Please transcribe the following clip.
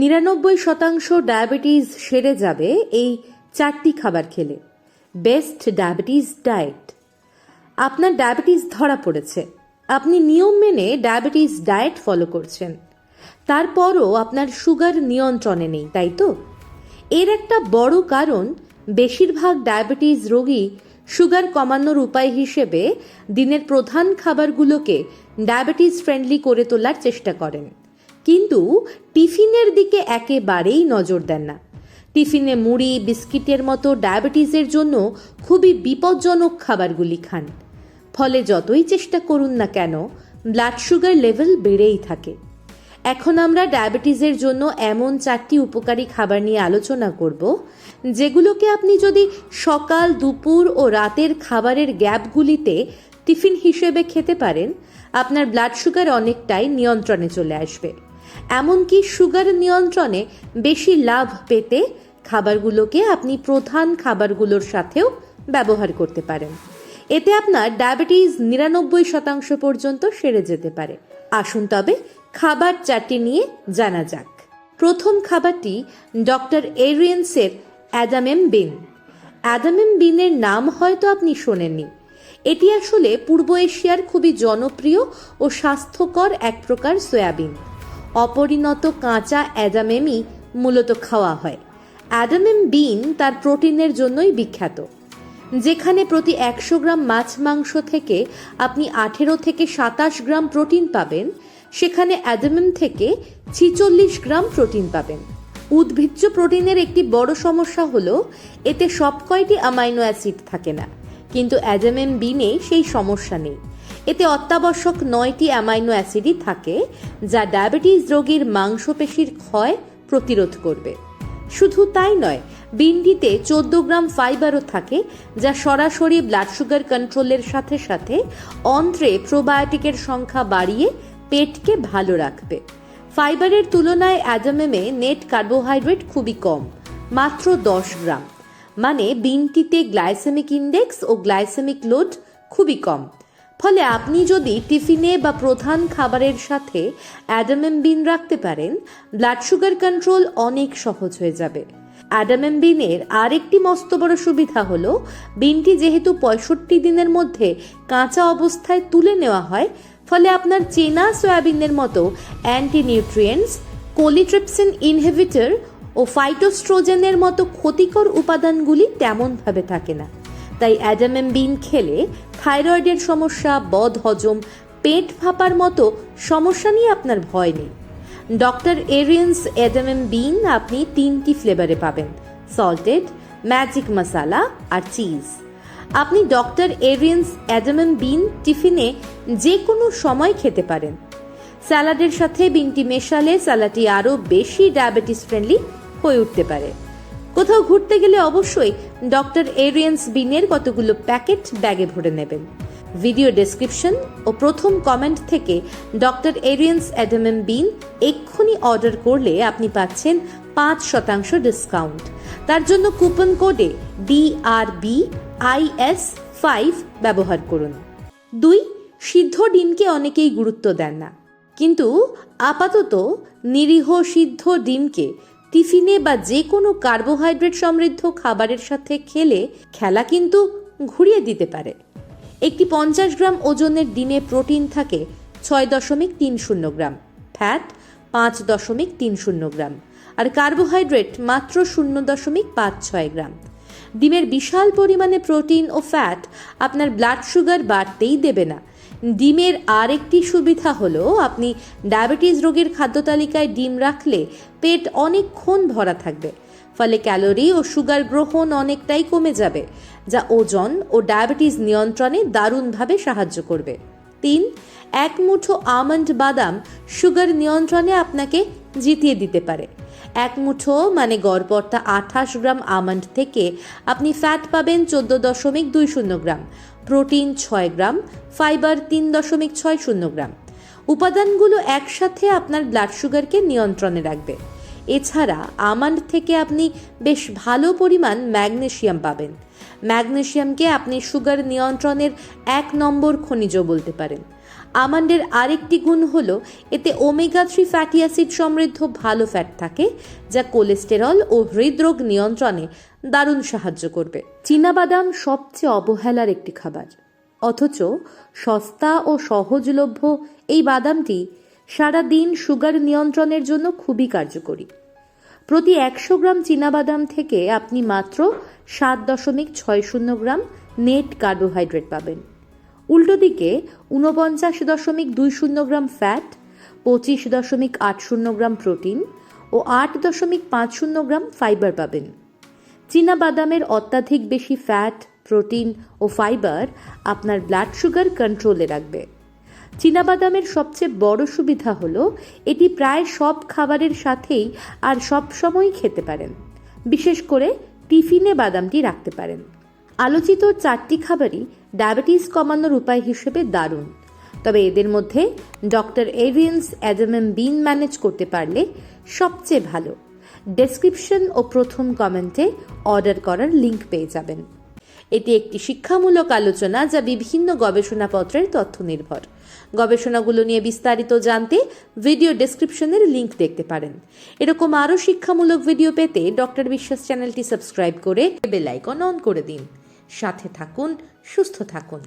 নিরানব্বই শতাংশ ডায়াবেটিস সেরে যাবে এই চারটি খাবার খেলে। Best diabetes diet. আপনার ডায়াবেটিস ধরা পড়েছে। আপনি নিয়ম মেনে ডায়াবেটিস ডায়েট ফলো করছেন। তারপরও আপনার সুগার নিয়ন্ত্রণে নেই, তাই তো? এর একটা বড় কারণ, বেশিরভাগ ডায়াবেটিস রোগী সুগার কমানোর উপায় হিসেবে দিনের প্রধান খাবারগুলোকে ডায়াবেটিস ফ্রেন্ডলি করে তোলার চেষ্টা করেন। কিন্তু টিফিনের দিকে একেবারেই নজর দেন না। টিফিনে মুড়ি, বিস্কিটের মতো ডায়াবেটিসের জন্য খুবই বিপজ্জনক খাবারগুলি খান। ফলে যতই চেষ্টা করুন না কেন ব্লাড সুগার লেভেল বেড়েই থাকে। এখন আমরা ডায়াবেটিসের জন্য এমন চারটি উপকারী খাবার নিয়ে আলোচনা করব, যেগুলোকে আপনি যদি সকাল, দুপুর ও রাতের খাবারের গ্যাপগুলিতে টিফিন হিসেবে খেতে পারেন, আপনার ব্লাড সুগার অনেকটাই নিয়ন্ত্রণে চলে আসবে। এমনকি সুগার নিয়ন্ত্রণে বেশি লাভ পেতে খাবারগুলোকে আপনি প্রধান খাবারগুলোর সাথেও ব্যবহার করতে পারেন। এতে আপনার ডায়াবেটিস নিরানব্বই শতাংশ পর্যন্ত সেরে যেতে পারে। আসুন তবে খাবার চারটি নিয়ে জানা যাক। প্রথম খাবারটি ডক্টর এরিয়েন্সের অ্যাডামেম বিন। অ্যাডামেম বিনের নাম হয়তো আপনি শোনেননি। এটি আসলে পূর্ব এশিয়ার খুবই জনপ্রিয় ও স্বাস্থ্যকর এক প্রকার সয়াবিন। অপরিণত কাঁচা অ্যাডামেমই মূলত খাওয়া হয়। অ্যাডামেম বিন তার প্রোটিনের জন্যই বিখ্যাত। যেখানে প্রতি একশো গ্রাম মাছ মাংস থেকে আপনি আঠেরো থেকে সাতাশ গ্রাম প্রোটিন পাবেন, সেখানে অ্যাডামেম থেকে ছিচল্লিশ গ্রাম প্রোটিন পাবেন। উদ্ভিজ্জ প্রোটিনের একটি বড় সমস্যা হলো, এতে সব কয়টি অ্যামাইনো অ্যাসিড থাকে না। কিন্তু অ্যাডামেম বিনে সেই সমস্যা নেই। এতে অত্যাবশ্যক নয়টি অ্যামাইনো অ্যাসিডই থাকে, যা ডায়াবেটিস রোগীর মাংসপেশির ক্ষয় প্রতিরোধ করবে। শুধু তাই নয় বিনটিতে চোদ্দ গ্রাম ফাইবারও থাকে, যা সরাসরি ব্লাড সুগার কন্ট্রোলের সাথে সাথে অন্ত্রে প্রোবায়োটিকের সংখ্যা বাড়িয়ে পেটকে ভালো রাখবে। ফাইবারের তুলনায় অ্যাডামেমে নেট কার্বোহাইড্রেট খুবই কম, মাত্র দশ গ্রাম। মানে বিনটিতে গ্লাইসেমিক ইন্ডেক্স ও গ্লাইসেমিক লোড খুবই কম। ফলে আপনি যদি টিফিনে বা প্রধান খাবারের সাথে অ্যাডামেম বিন রাখতে পারেন, ব্লাড সুগার কন্ট্রোল অনেক সহজ হয়ে যাবে। অ্যাডামেম বিনের আরেকটি মস্ত বড় সুবিধা হলো, বিনটি যেহেতু পঁয়ষট্টি দিনের মধ্যে কাঁচা অবস্থায় তুলে নেওয়া হয়, ফলে আপনার চেনা সয়াবিনের মতো অ্যান্টি নিউট্রিয়েন্টস কোলিট্রিপসিন ইনহিবিটর ও ফাইটোস্ট্রোজেনের মতো ক্ষতিকর উপাদানগুলি তেমনভাবে থাকে না। তাই অ্যাডামেম বিন খেলে থাইরয়েডের সমস্যা, বদ হজম, পেট ফাঁপার মতো সমস্যা নিয়ে আপনার ভয় নেই। ডক্টর এরিয়েন্স অ্যাডামেম বিন, আপনি তিনটি ফ্লেভারে পাবেন, সল্টেড, ম্যাজিক মশালা আর চিজ। আপনি ডক্টর এরিয়েন্স অ্যাডামেম বিন টিফিনে যে কোনো সময় খেতে পারেন। স্যালাডের সাথে বিনটি মেশালে স্যালাডটি আরও বেশি ডায়াবেটিস ফ্রেন্ডলি হয়ে উঠতে পারে। কোথাও ঘুরতে গেলে অবশ্যই ডক্টর এরিয়েন্স বিনের কতগুলো প্যাকেট ব্যাগে ভরে নেবেন? ভিডিও ডেসক্রিপশন ও প্রথম কমেন্ট থেকে ডক্টর এরিয়েন্স অ্যাডামেম বিন এক্ষুনি অর্ডার করলে আপনি পাচ্ছেন পাঁচ শতাংশ ডিসকাউন্ট। তার জন্য কুপন কোডে ডিআরবি আইএস ফাইভ ব্যবহার করুন। দুই, সিদ্ধ ডিমকে অনেকেই গুরুত্ব দেন না। কিন্তু আপাতত নিরীহ সিদ্ধ ডিমকে টিফিনে বা যে কোনো কার্বোহাইড্রেট সমৃদ্ধ খাবারের সাথে খেলে খেলা কিন্তু ঘুরিয়ে দিতে পারে। একটি পঞ্চাশ গ্রাম ওজনের ডিমে প্রোটিন থাকে ছয় দশমিক তিন শূন্য গ্রাম, ফ্যাট পাঁচ দশমিক তিন শূন্য গ্রাম আর কার্বোহাইড্রেট মাত্র শূন্য দশমিক পাঁচ ছয় গ্রাম। ডিমের বিশাল পরিমাণে প্রোটিন ও ফ্যাট আপনার ব্লাড সুগার বাড়তেই দেবে না। ডিমের আরেকটি সুবিধা হলো আপনি ডায়াবেটিস রোগের খাদ্য তালিকায় ডিম রাখলে পেট অনেকক্ষণ ভরা থাকবে, ফলে ক্যালোরি ও সুগার গ্রহণ অনেকটাই কমে যাবে, যা ওজন ও ডায়াবেটিস নিয়ন্ত্রণে দারুণভাবে সাহায্য করবে। তিন, এক মুঠো আমন্ড বাদাম সুগার নিয়ন্ত্রণে আপনাকে জিতিয়ে দিতে পারে। এক মুঠো মানে গড়পড়তা আঠাশ গ্রাম আমন্ড থেকে আপনি ফ্যাট পাবেন চোদ্দ দশমিক দুই শূন্য গ্রাম প্রোটিন ছয় গ্রাম ফাইবার তিন দশমিক ছয় শূন্য গ্রাম। উপাদানগুলো একসাথে আপনার ব্লাড সুগারকে নিয়ন্ত্রণে রাখবে। এছাড়া আমান্ড থেকে আপনি বেশ ভালো পরিমাণ ম্যাগনেশিয়াম পাবেন। ম্যাগনেশিয়ামকে আপনি সুগার নিয়ন্ত্রণের এক নম্বর খনিজ বলতে পারেন। আমন্ডের আরেকটি গুণ হল, এতে ওমেগা থ্রি ফ্যাটি অ্যাসিড সমৃদ্ধ ভালো ফ্যাট থাকে, যা কোলেস্টেরল ও হৃদরোগ নিয়ন্ত্রণে দারুণ সাহায্য করবে। চীনাবাদাম সবচেয়ে অবহেলার একটি খাবার। অথচ সস্তা ও সহজলভ্য এই বাদামটি সারা দিন সুগার নিয়ন্ত্রণের জন্য খুবই কার্যকরী। প্রতি একশো গ্রাম চীনাবাদাম থেকে আপনি মাত্র সাত দশমিক ছয় শূন্য গ্রাম নেট কার্বোহাইড্রেট পাবেন। উল্টো দিকে ঊনপঞ্চাশ দশমিক দুই শূন্য গ্রাম ফ্যাট, পঁচিশ দশমিক আট শূন্য গ্রাম প্রোটিন ও আট দশমিক পাঁচ শূন্য গ্রাম ফাইবার পাবেন। চীনা বাদামের অত্যাধিক বেশি ফ্যাট, প্রোটিন ও ফাইবার আপনার ব্লাড সুগার কন্ট্রোলে রাখবে। চীনাবাদামের সবচেয়ে বড় সুবিধা হলো, এটি প্রায় সব খাবারের সাথেই আর সব সময় খেতে পারেন। বিশেষ করে টিফিনে বাদামটি রাখতে পারেন। আলোচিত চারটি খাবারই ডায়াবেটিস কমানোর উপায় হিসেবে দারুণ। তবে এদের মধ্যে ডক্টর এরিয়েন্স অ্যাডামেম বিন ম্যানেজ করতে পারলে সবচেয়ে ভালো। ডেসক্রিপশন ও প্রথম কমেন্টে অর্ডার করার লিংক পেয়ে যাবেন। এটি একটি শিক্ষামূলক আলোচনা যা বিভিন্ন গবেষণাপত্রের তথ্য নির্ভর গবেষণাগুলো নিয়ে বিস্তারিত জানতে ভিডিও ডেসক্রিপশনের লিংক দেখতে পারেন। এরকম আরও শিক্ষামূলক ভিডিও পেতে ডক্টর বিশ্বাস চ্যানেলটি সাবস্ক্রাইব করে বেল আইকন অন করে দিন। সাথে থাকুন সুস্থ থাকুন।